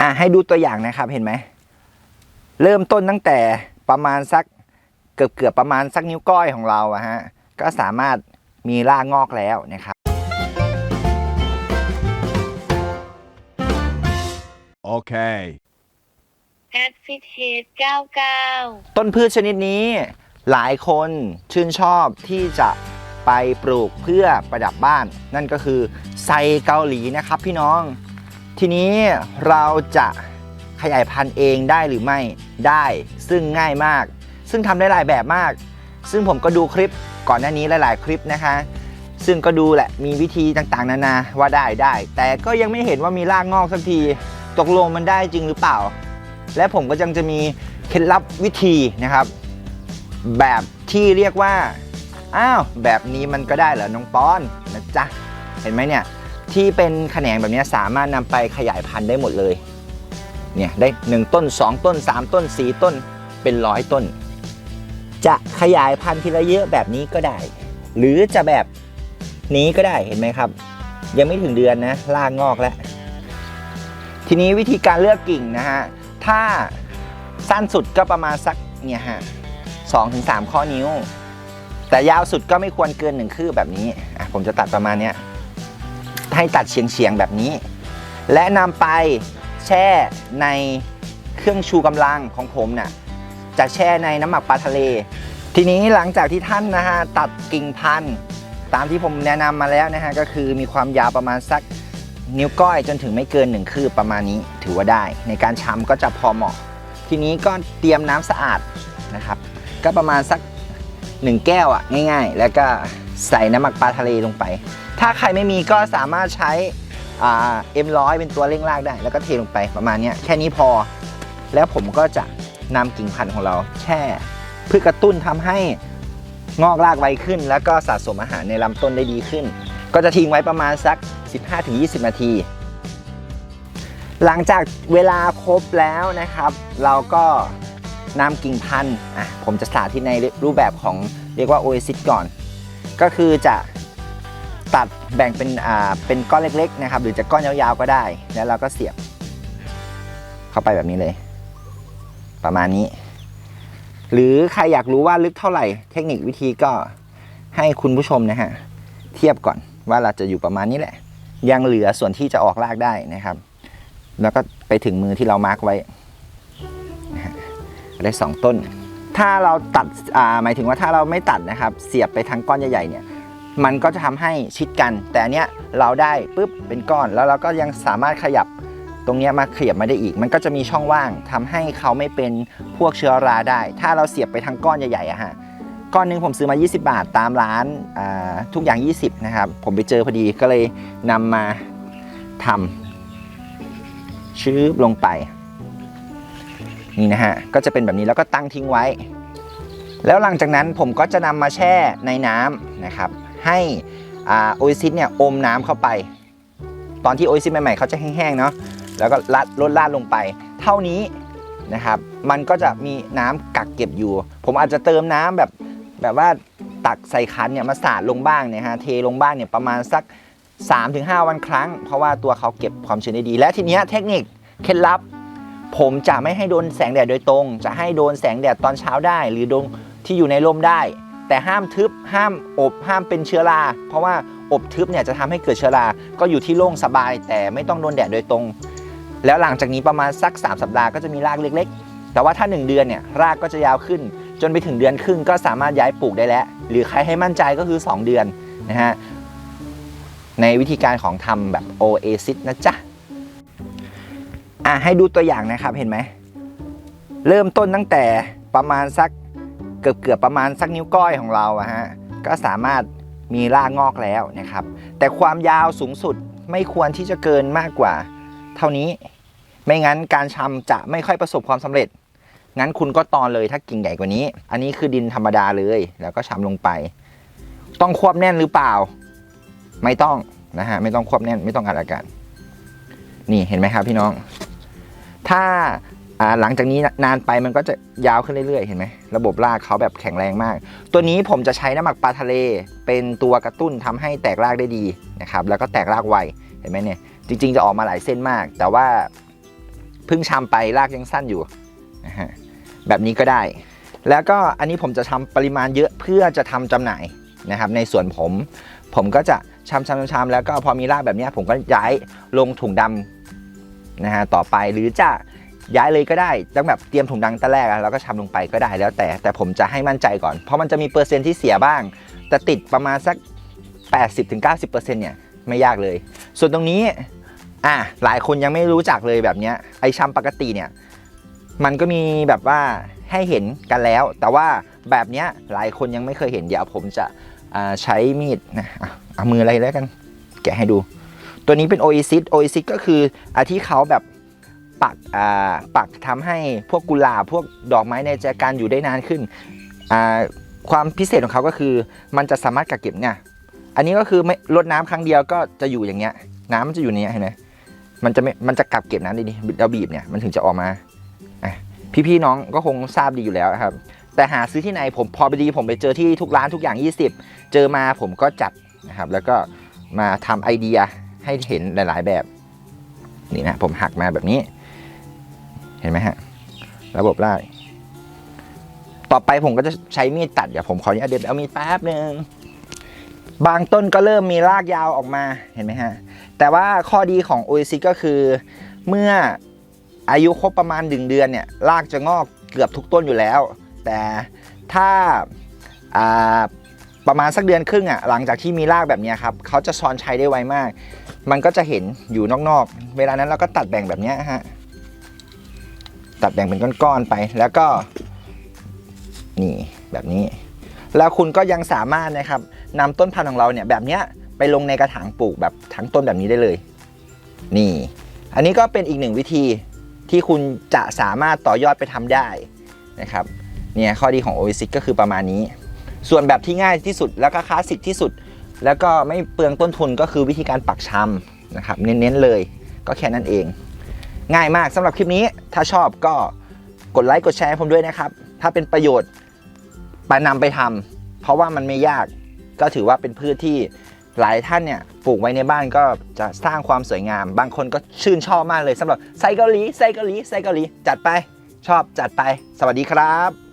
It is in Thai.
อะให้ดูตัวอย่างนะครับเห็นไหม เริ่มต้นตั้งแต่ประมาณสักเกือบเกือบๆประมาณสักนิ้วก้อยของเราอะฮะก็สามารถมีรากงอกแล้วนะครับ Okay. แอดฟิตเฮด99 ต้นพืชชนิดนี้ หลายคนชื่นชอบที่จะไปปลูกเพื่อประดับบ้าน นั่นก็คือไซเกาหลีนะครับพี่น้อง ทีนี้เราจะขยายพันธุ์เองได้หรือไม่ได้ซึ่งง่ายมาก ซึ่งทำได้หลายแบบมาก ซึ่งผมก็ดูคลิปก่อนหน้านี้หลาย ๆ คลิปนะคะ ซึ่งก็ดูแหละมีวิธีต่างๆ นานาว่าได้ได้ แต่ก็ยังไม่เห็นว่ามีรากงอกสักทีตกลงมันได้จริงหรือเปล่า และผมก็ยังจะมีเคล็ดลับวิธีนะครับ แบบที่เรียกว่าอ้าวแบบนี้มันก็ได้เหรอน้องป้อนนะจ๊ะเห็นไหมเนี่ย ที่เป็นแขนงแบบนี้สามารถนำไปขยายพันธุ์ได้หมดเลย เนี่ยได้ 1 ต้น 2 ต้น 3 ต้น 4 ต้น เป็นร้อยต้น จะขยายพันธุ์ทีละเยอะแบบนี้ก็ได้ หรือจะแบบนี้ก็ได้เห็นไหมครับ ยังไม่ถึงเดือนนะลากงอกแล้ว ทีนี้วิธีการเลือกกิ่งนะฮะ ถ้าสั้นสุดก็ประมาณสักเนี่ยฮะสองถึงสามข้อนิ้ว แต่ยาวสุดก็ไม่ควรเกินหนึ่งคืบแบบนี้ผมจะตัดประมาณเนี้ย ให้ตัดเฉียงๆแบบนี้ และนำไปแช่ในเครื่องชูกำลังของผมน่ะจะแช่ในน้ำหมักปลาทะเล ทีนี้หลังจากที่ท่านนะฮะตัดกิ่งพันธุ์ตามที่ผมแนะนำมาแล้วนะฮะก็คือมีความยาวประมาณสักนิ้วก้อยจนถึงไม่เกินหนึ่งคืบประมาณนี้ถือว่าได้ ในการชำก็จะพอเหมาะ ทีนี้ก็เตรียมน้ำสะอาดนะครับ ก็ประมาณสัก 1 แก้วอะง่าย ๆ แล้วก็ ใส่น้ำหมักปลาทะเลลงไป ถ้าใครไม่มีก็สามารถใช้เอ็มร้อยเป็นตัวเร่งรากได้ แล้วก็เทลงไปประมาณนี้แค่นี้พอ แล้วผมก็จะนำกิ่งพันธุ์ของเราแช่เพื่อกระตุ้นทำให้งอกรากไวขึ้น แล้วก็สะสมอาหารในลำต้นได้ดีขึ้น ก็จะทิ้งไว้ประมาณสัก 15-20 นาที หลังจากเวลาครบแล้วนะครับ เราก็นำกิ่งพันธุ์อะผมจะสาธิตในรูปแบบของเรียกว่าโอเอซิสก่อน ก็คือจะตัดแบ่งเป็นอ่าเป็นก้อนเล็กๆนะครับ หรือจะก้อนยาวๆก็ได้ แล้วเราก็เสียบ เข้าไปแบบนี้เลย ประมาณนี้ หรือใครอยากรู้ว่าลึกเท่าไหร่ เทคนิควิธีก็ให้คุณผู้ชมนะฮะเทียบก่อนว่าเราจะอยู่ประมาณนี้แหละ ยังเหลือส่วนที่จะออกรากได้นะครับ แล้วก็ไปถึงมือที่เรามาร์กไว้ได้สองต้น ถ้าเราตัดอ่าหมายถึงว่าถ้าเราไม่ตัดนะครับ เสียบไปทางก้อนใหญ่ๆเนี่ยมันก็จะทำให้ชิดกัน แต่อันเนี้ยเราได้ปุ๊บเป็นก้อน แล้วเราก็ยังสามารถขยับตรงเนี้ยมาขยับมาได้อีก มันก็จะมีช่องว่างทำให้เขาไม่เป็นพวกเชื้อราได้ ถ้าเราเสียบไปทางก้อนใหญ่ๆอะฮะก้อนหนึ่งผมซื้อมา 20 บาทตามร้านาทุกอย่าง 20 นะครับ ผมไปเจอพอดีก็เลยนำมาทำชื้อลงไป นี่นะฮะก็จะเป็นแบบนี้แล้วก็ตั้งทิ้งไว้ แล้วหลังจากนั้นผมก็จะนำมาแช่ในน้ำนะครับให้อาโอซิสเนี่ยอมน้ำเข้าไป ตอนที่โอซิสใหม่ๆเขาจะแห้งๆเนาะแล้วก็ลัดลดลาดลงไป เท่านี้นะครับมันก็จะมีน้ำกักเก็บอยู่ ผมอาจจะเติมน้ำแบบแบบว่าตักใส่ขันเนี่ยมาสาดลงบ้างเนี่ยฮะเทลงบ้างเนี่ยประมาณสัก 3-5 วันครั้ง เพราะว่าตัวเขาเก็บความชื้นได้ดี และทีเนี้ยเทคนิคเคล็ดลับ ผมจะไม่ให้โดนแสงแดดโดยตรง จะให้โดนแสงแดดตอนเช้าได้ หรือโดนที่อยู่ในร่มได้ แต่ห้ามทึบห้ามอบห้ามเป็นเชื้อรา เพราะว่าอบทึบเนี่ยจะทำให้เกิดเชื้อรา ก็อยู่ที่โล่งสบาย แต่ไม่ต้องโดนแดดโดยตรง แล้วหลังจากนี้ประมาณสัก 3 สัปดาห์ก็จะมีรากเล็ก ๆ แต่ว่าถ้า 1 เดือนเนี่ยรากก็จะยาวขึ้น จนไปถึงเดือนครึ่งก็สามารถย้ายปลูกได้แล้ว หรือใครให้มั่นใจก็คือ 2 เดือนนะฮะในวิธีการของทำแบบ Oasis นะจ๊ะ อะให้ดูตัวอย่างนะครับเห็นไหม เริ่มต้นตั้งแต่ประมาณสักเกือบเกือบประมาณสักนิ้วก้อยของเราอะฮะก็สามารถมีรากงอกแล้วนะครับ แต่ความยาวสูงสุดไม่ควรที่จะเกินมากกว่า เท่านี้ไม่งั้นการชำจะไม่ค่อยประสบความสำเร็จ งั้นคุณก็ตอนเลยถ้ากิ่งใหญ่กว่านี้ อันนี้คือดินธรรมดาเลย แล้วก็ชำลงไป ต้องควบแน่นหรือเปล่า ไม่ต้องนะฮะไม่ต้องควบแน่นไม่ต้องอัดอากาศนี่เห็นไหมครับพี่น้อง ถ้าหลังจากนี้นานไปมันก็จะยาวขึ้นเรื่อยๆ เห็นไหมระบบรากเขาแบบแข็งแรงมาก ตัวนี้ผมจะใช้น้ำหมักปลาทะเล เป็นตัวกระตุ้นทำให้แตกรากได้ดีนะครับแล้วก็แตกรากไวเห็นไหมเนี่ยจริง ๆ จะออกมาหลายเส้นมาก แต่ว่าเพิ่งชำไปรากยังสั้นอยู่นะฮะแบบนี้ก็ได้ แล้วก็อันนี้ผมจะทำปริมาณเยอะเพื่อจะทำจำหน่ายนะครับในส่วนผม ผมก็จะชำชำชำแล้วก็พอมีรากแบบนี้ผมก็ย้ายลงถุงดำ นะฮะต่อไปหรือจะย้ายเลยก็ได้ตั้งแบบเตรียมถุงดำตั้งแรกแล้วก็ชำลงไปก็ได้แล้วแต่แต่ผมจะให้มั่นใจก่อน เพราะมันจะมีเปอร์เซ็นที่เสียบ้าง แต่ติดประมาณสัก 80-90%เนี่ยไม่ยากเลย ส่วนตรงนี้อะหลายคนยังไม่รู้จักเลยแบบเนี้ยไอชำปกติเนี่ยมันก็มีแบบว่าให้เห็นกันแล้ว แต่ว่าแบบเนี้ยหลายคนยังไม่เคยเห็นเดี๋ยวผมจะใช้มีดนะอะเอามืออะไรแล้วกัน แกะให้ดู ตัวนี้เป็นโอ a ซิสโอ a ซิสก็คืออาที่เขาแบบปักอ่าปักทำให้พวกกุหลาบพวกดอกไม้ในแจกันอยู่ได้นานขึ้นอ่าความพิเศษของเขาก็คือ มันจะสามารถกักเก็บเนี่ยอันนี้ก็คือไม่ลดน้ำครั้งเดียวก็จะอยู่อย่างเงี้ย น้ำมันจะอยู่ในนี้เห็นไหมมันจะไม่มันจะกักเก็บน้ำด้ดีเราบีบเนี่ยมันถึงจะออกมาอ่พี่ๆน้องก็คงทราบดีอยู่แล้วครับ แต่หาซื้อที่ไหนผมพอไปดีผมไปเจอที่ทุกร้านทุกอย่าง 20 เจอมาผมก็จัดนะครับ แล้วก็มาทำไอเดีย ให้เห็นหลาย ๆ แบบนี่นะผมหักมาแบบนี้ เห็นไหมฮะ ระบบไล่ต่อไปผมก็จะใช้มีดตัดเดี๋ยวผมขออนุญาตเด็ดเอามีดแป๊บหนึ่งบางต้นก็เริ่มมีรากยาวออกมาเห็นไหมฮะ แต่ว่าข้อดีของโอซิก็คือ เมื่ออายุครบประมาณหนึ่งเดือนเนี่ยรากจะงอกเกือบทุกต้นอยู่แล้ว แต่ถ้าอ่า ประมาณสักเดือนครึ่งอะหลังจากที่มีรากแบบนี้ครับเขาจะซ้อนใชัยได้ไวมาก มันก็จะเห็นอยู่นอกๆ เวลานั้นเราก็ตัดแบ่งแบบนี้ฮะตัดแบ่งเป็นก้อนๆไป แล้วก็นี่แบบนี้ แล้วคุณก็ยังสามารถนะครับนำต้นพันธุ์ของเราเนี่ยแบบนี้ไปลงในกระถางปลูกแบบทั้งต้นแบบนี้ได้เลย นี่ อันนี้ก็เป็นอีกหนึ่งวิธีที่คุณจะสามารถต่อยอดไปทำได้นะครับเนี่ยข้อดีของ o อ s i s ก็คือประมาณนี้ ส่วนแบบที่ง่ายที่สุดแล้วก็คลาสสิกที่สุด แล้วก็ไม่เปลืองต้นทุนก็คือวิธีการปักชำนะครับเน้นๆเลยก็แค่นั้นเอง ง่ายมากสำหรับคลิปนี้ถ้าชอบก็กดไลค์กดแชร์ให้ผมด้วยนะครับ ถ้าเป็นประโยชน์ไปนำไปทำเพราะว่ามันไม่ยากก็ถือว่าเป็นพืชที่หลายท่านเนี่ยปลูกไว้ในบ้านก็จะสร้างความสวยงาม บางคนก็ชื่นชอบมากเลยสำหรับไซเกาหลีไซเกาหลีไซเกาหลีจัดไปชอบจัดไป สวัสดีครับ